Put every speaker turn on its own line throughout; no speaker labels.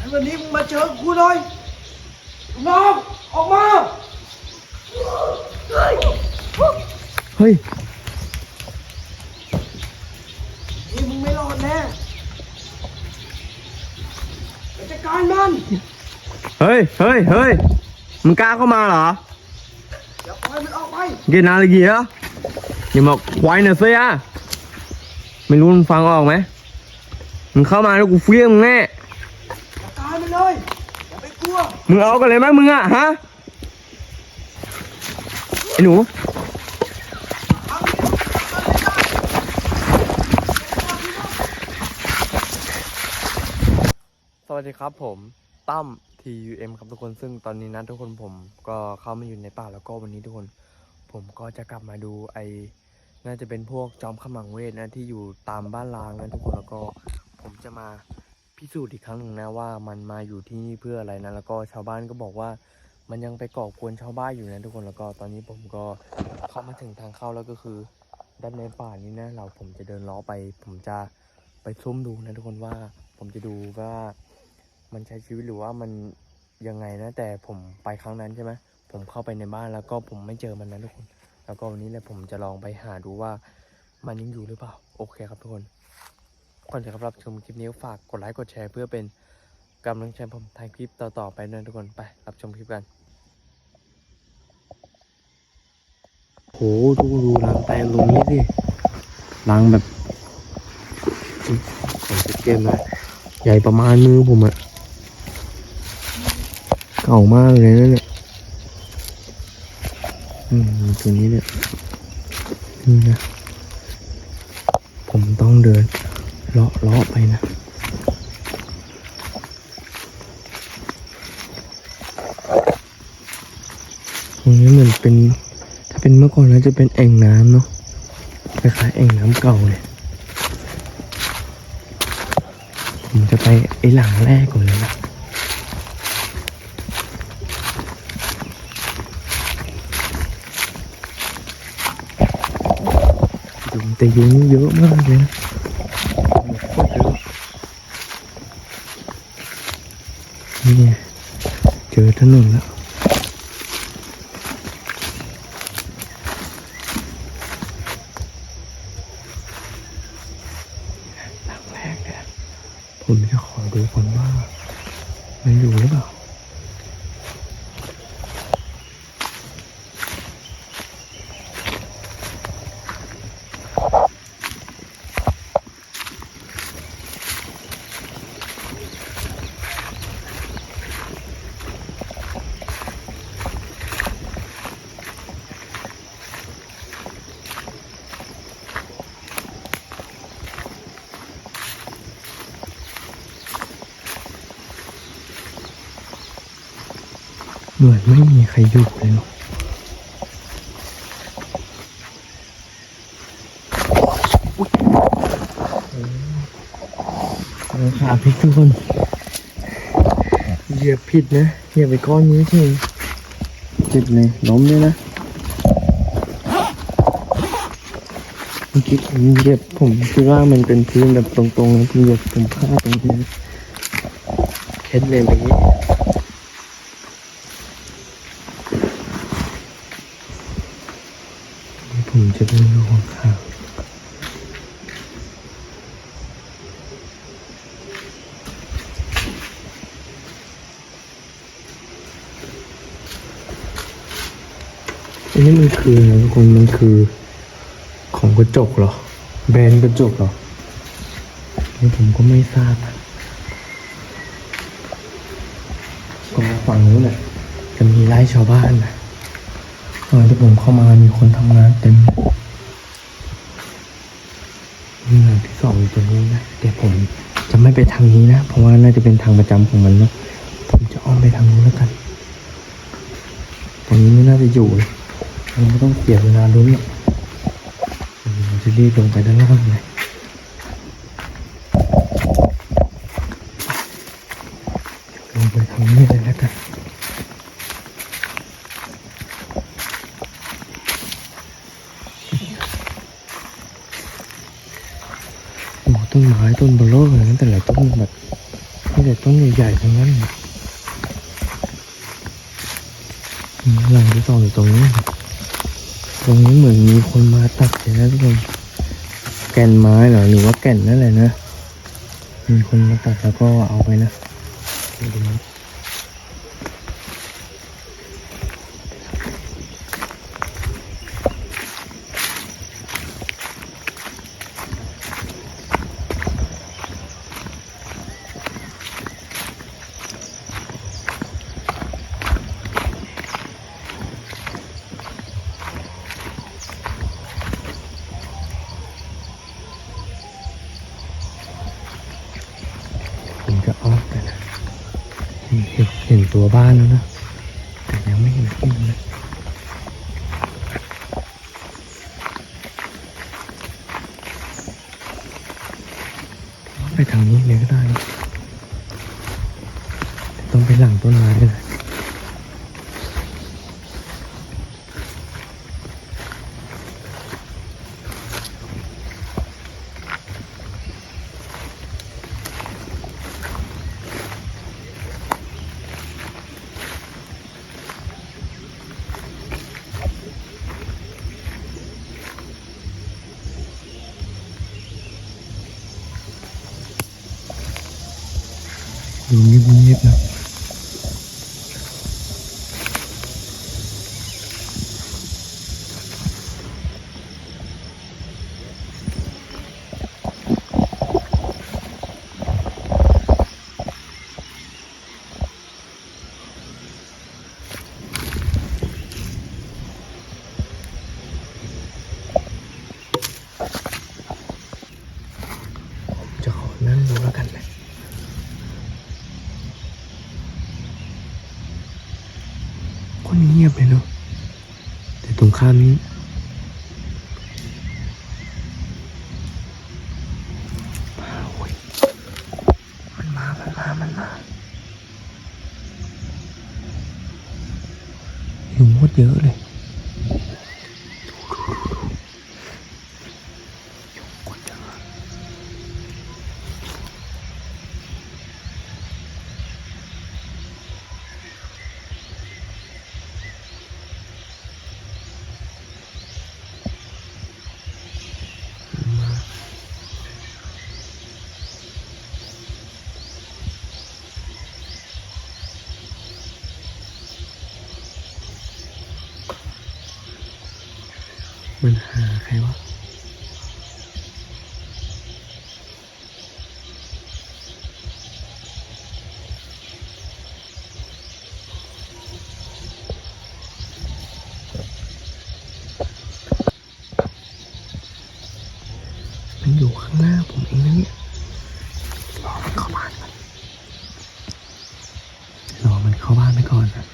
ให้วันนี้มึงมาเจอกูหน่อยน้องออกมาเฮ้ย
เฮ้ย
นี่มึงไม่รอดแน่ไปจัดการมัน
เฮ้ยเฮ้ยเฮ้ยมึงกล้าเข้ามาเหรอ
อย่าปล่อยมันออกไป
เกนาอะไรกี่เหรออย่ามาควายหน่อยเสียไม่รู้มึงฟังออกไหมมึงเข้ามาแล้วกูเฟี้ยงมึงแน่
มึ
งเอากันเลยไหมมึงอะฮะไอ้หนูสวัสดีครับผมตั้ม TUM ครับทุกคนซึ่งตอนนี้นะทุกคนผมก็เข้ามาอยู่ในป่าแล้วก็วันนี้ทุกคน ผมก็จะกลับมาดูไอน่าจะเป็นพวกจอมขมังเวทนะที่อยู่ตามบ้านล้างนะทุกคนแล้วก็ผมจะมา พิสูจน์อีกครั้งหนึ่งนะว่ามันมาอยู่ที่นี่เพื่ออะไรนะแล้วก็ชาวบ้านก็บอกว่า มันยังไปก่อกวนชาวบ้านอยู่นะทุกคนแล้วก็ตอนนี้ผมก็เข้ามาถึงทางเข้าแล้วก็คือ ด้านในป่านี้นะ เราผมจะเดินล้อไป ผมจะไปซุ่มดูนะทุกคนว่าผมจะดูว่ามันใช้ชีวิตหรือว่ามันยังไงนะ แต่ผมไปครั้งนั้นใช่ไหมผมเข้าไปในบ้านแล้วก็ผมไม่เจอมันนะทุกคน แล้วก็วันนี้เลยผมจะลองไปหาดูว่ามันยังอยู่หรือเปล่า โอเคครับทุกคน ก่อนจะรับชมคลิปนี้ฝากกดไลค์กดแชร์เพื่อเป็นกำลังใจผมถ่ายคลิปต่อๆไปนะทุกคนไปรับชมคลิปกันโหดูดูรังแตงตรงนี้สิรังแบบอุ๊ยผมจะเกมเลยใหญ่ประมาณมือผมอะเก่ามากเลยนะเนี่ยอืมตัวนี้เนี่ยนี่นะผมต้องเดิน เลาะเลาะไปนะตรงนี้เหมือนเป็น ถ้าเป็นเมื่อก่อนแล้วจะเป็นแอ่งน้ำเนาะคล้ายๆแอ่งน้ำเก่าเลยผมจะไปไอหลังแรกก่อนเลยนะยุงแต่ยุงเยอะมากเลยนะ นี่ไงเจอถนนแล้วหลังแรกเนี่ยผมจะขอดูก่อนว่า มันอยู่หรือเปล่า เหมือนไม่มีใครอยู่เลยเนาะเออขาพลิกทุกคนเหยียบผิดนะเหยียบไปก้อนนี้เฉยเจ็บเลยล้มเลยนะเมื่อกี้ผมเหยียบผมคิดว่ามันเป็นพื้นแบบตรงๆนะผมเหยียบผมพลาดตรงนี้เคล็ดเลยเมื่อกี้ ผม จะเดินดูข้างข้างอันนี้มันคืออะไรทุกคนมันคือของกระจกเหรอ แบรนด์กระจกเหรอนี่ผมก็ไม่ทราบนะก็ฝั่งนู้นแหละจะมีไร่ชาวบ้านนะ ตอนที่ผมเข้ามามีคนทำงานเต็มนี่หลังที่สองอยู่ตรงนู้นนะแต่ผมจะไม่ไปทางนี้นะ เพราะว่าน่าจะเป็นทางประจำของมันนะผมจะอ้อมไปทางนู้นแล้วกันตรงนี้ไม่น่าจะอยู่เลยไม่ต้องเสียเวลาลุ้นหรอกผมจะรีบลงไปด้านล่างเลยลงไปทางนี้เลยแล้วกัน โอ้ ต้นไม้ต้นบลอเลยนะแต่ละต้นแบบมีแต่ต้นใหญ่ๆทั้งนั้นหลังที่สองอยู่ตรงนี้ ตรงนี้เหมือนมีคนมาตัดเลยนะทุกคนแก่นไม้เหรอหรือว่าแก่นนั่นแหละนะมีคนมาตัดแล้วก็เอาไปนะดูดินะผมจะอ้อมไปนะเห็นเห็นเห็นตัว บ้านแล้วนะ แต่ยังไม่เห็นที่เลยไปทางนี้เลยก็ได้ ต้องไปหลังต้นไม้เลย ดูเงียบๆนะจะขอนั่งดูแล้วกันนะ คนเงียบเลยเนาะแต่ตรงข้ามนี้มาเว้ยมันมา มันมา มันมายุงโคตรเยอะเลยดูดูดูดูยุงโคตรเยอะมันมา มันหาใครวะ มันอยู่ข้างหน้าผมเองนะเนี่ยรอมันเข้าบ้านก่อนรอมันเข้าบ้านไปก่อนนะ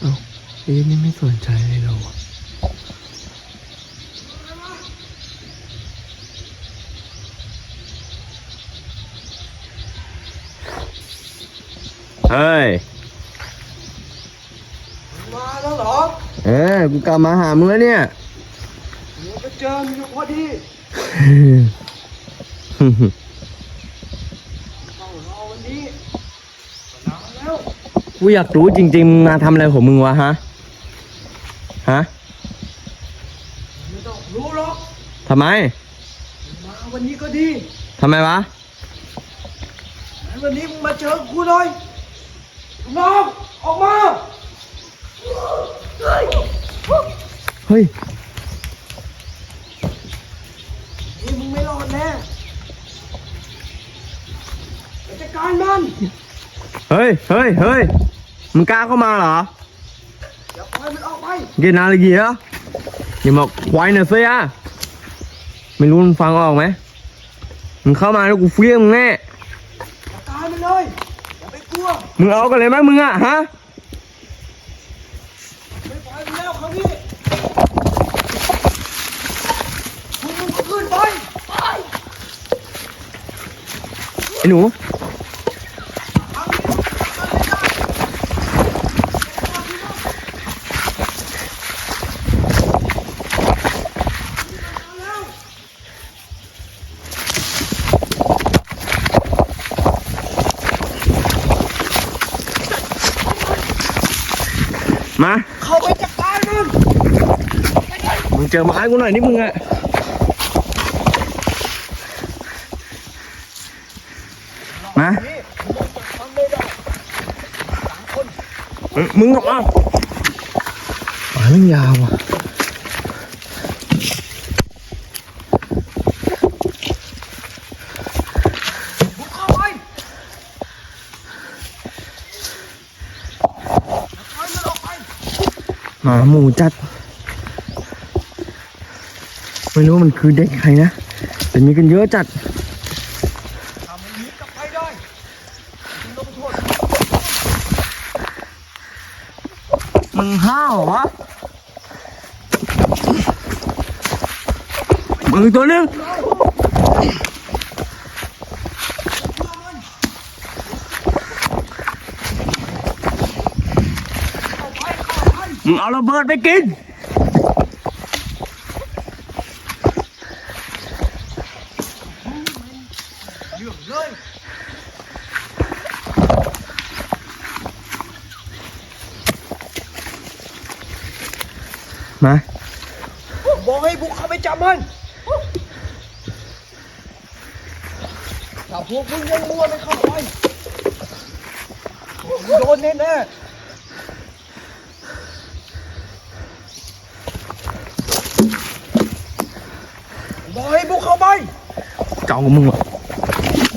เอ้าเอ๊ะนี่ไม่สนใจเลยเราอะเฮ้ย
มาแล้วเหรอ
เออกูกลับมาหามึงแล้วเนี่ย
เดี๋ยวไปเจอมึงอยู่พอดีเข้ารอวันนี้นานแล้ว
กูอยากรู้จริงๆมึงมาทำอะไรของมึงวะฮะ ฮะ
ไม่ต้องรู้หรอก
ทำไม
มาวันนี้ก็ดี
ทำไมวะ
งั้นวันนี้มึงมาเจอกูหน่อยน้องออกมา
เฮ้ย
นี่มึงไม่รอดแน่ไปจัดการมัน
เฮ้ย เฮ้ย เฮ้ย มึงกล้าเข้ามาเหรอเกนอะไรกี้เหรออย่ามกควายหน่อยสิอะไม่รู้มึงฟังออกไหมมึงเข้ามาแล้วกูเฟี้ยมึงแน่
มึ
งเอากันเลยไหมมึงอะฮะ
ไอ้
หนู
เจ
อไม้กูหน่อยนี่มึงอะมา
นี่ทำไม่ได้สามคน
มึงมึงออกมาไม้มันยาวอะ
บุกเข้าไปปล่อยมันออกไป
หมาหมูจัด ไม่รู้มันคือเด็กใครนะ แต่มีกันเยอะจัด
มึง
ห้าววะมึงตัวนึงมึงเอาระเบิดไปกิน
เรื่องเลย
มา
บอกให้บุกเข้าไปจับมัน ถ้าพวกมึงยังมัวไม่เข้าไปมึงโดนแน่แน่ๆบอกให้บุกเข้าไป
เจ้ามึงวะรอ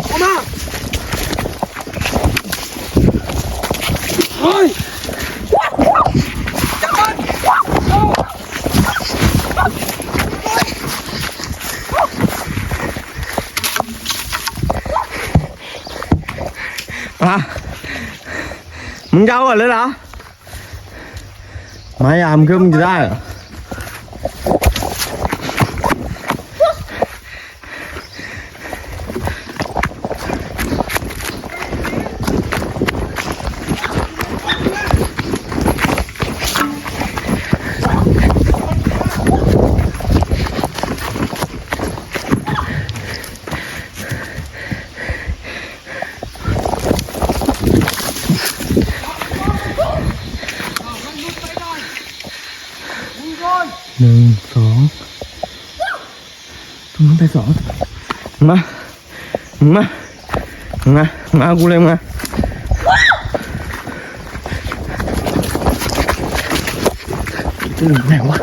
เข้ามาเฮ้ยจับมันเอา
อะ มึงจะเอาก่อนเลยเหรอไม้ยามคือมึงจะได้เหรอ หนึ่งสองตรงนั้นไปสองมามามามากูเลยมาตัวหนึ่งไหนวะ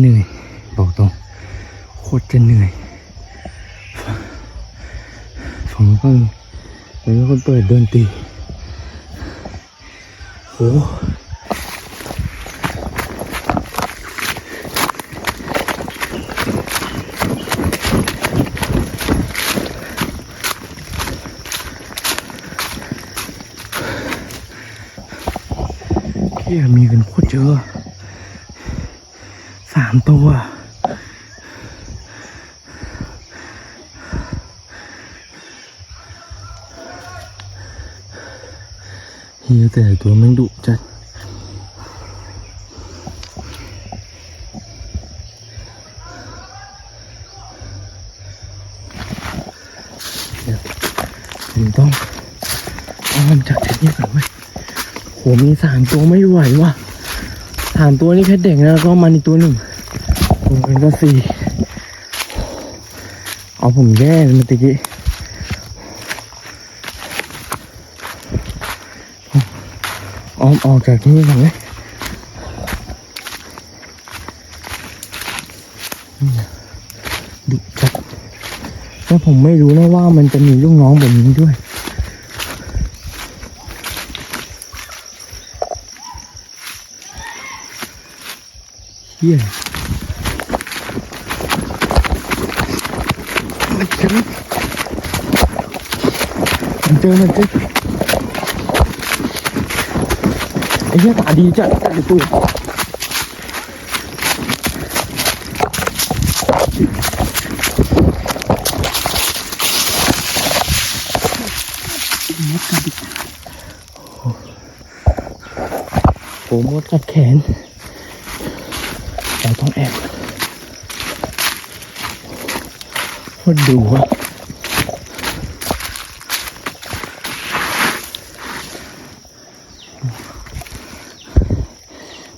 เหนื่อย บอกตรง โคตรจะเหนื่อยฝั่งก็มีมีคนเปิดดนตรีโหเที่ยมีกันโคตรเยอะามตัว เฮียแต่ตัวมันดุจัดผมต้องอ้อมจากที่นี่ก่อนเว้ยโหมีสามตัวไม่ไหวว่ะสามตัวนี่แค่เด็กนะแล้วก็มันอีกตัวหนึ่ง มกันก็สี่เอาผมแย่เลยเมื่อกี้อ้อมออกจากที่นี่ก่อนเลยดุจัดแล้วผมไม่รู้นะว่ามันจะมีลูกน้องแบบนี้ด้วยเฮีย มันเจอมันเจอมันเจอไอ้เหี้ยตาดีจัดจัดตัวมดกัดอีกโอ้โหมดกัดแขนเราต้องแอบ คนดูอะ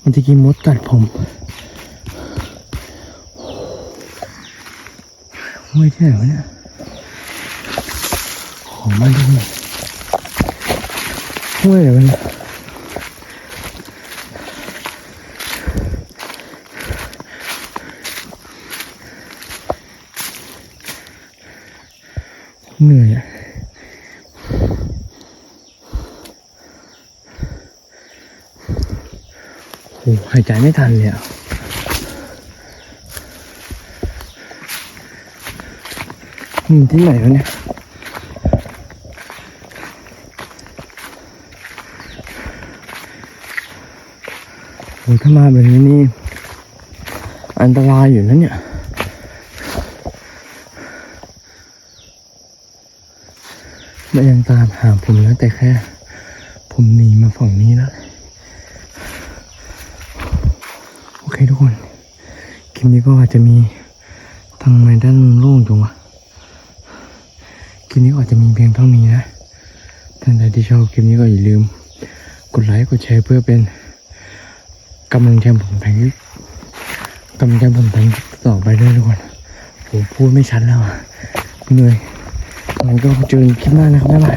มันจะกินมดกัดผมห้วยที่ไหนวะเนี่ยของมันตรงไหนห้วยอะไรวะเนี่ย เหนื่อยอะโหหายใจไม่ทันเลยอะอืมที่ไหนวะเนี่ยโหถ้ามาแบบนี้นี่ อันตรายอยู่นะเนี่ย มันยังตามหาผมแล้วแต่แค่ ผมหนีมาฝั่งนี้แล้วโอเคทุกคนคลิปนี้ก็อาจจะมีทางในด้านโล่งจังวะคลิปนี้อาจจะมีเพียงเท่านี้นะท่านใดที่ชอบคลิปนี้ก็อย่าลืม กดไลค์กดแชร์เพื่อเป็นกำลังใจผมแทงกำลังใจผมแทงต่อไปด้วยทุกคนผมพูดไม่ชัดแล้วเหนื่อย งั้นก็เจอกันคลิปหน้านะครับบ๊ายบาย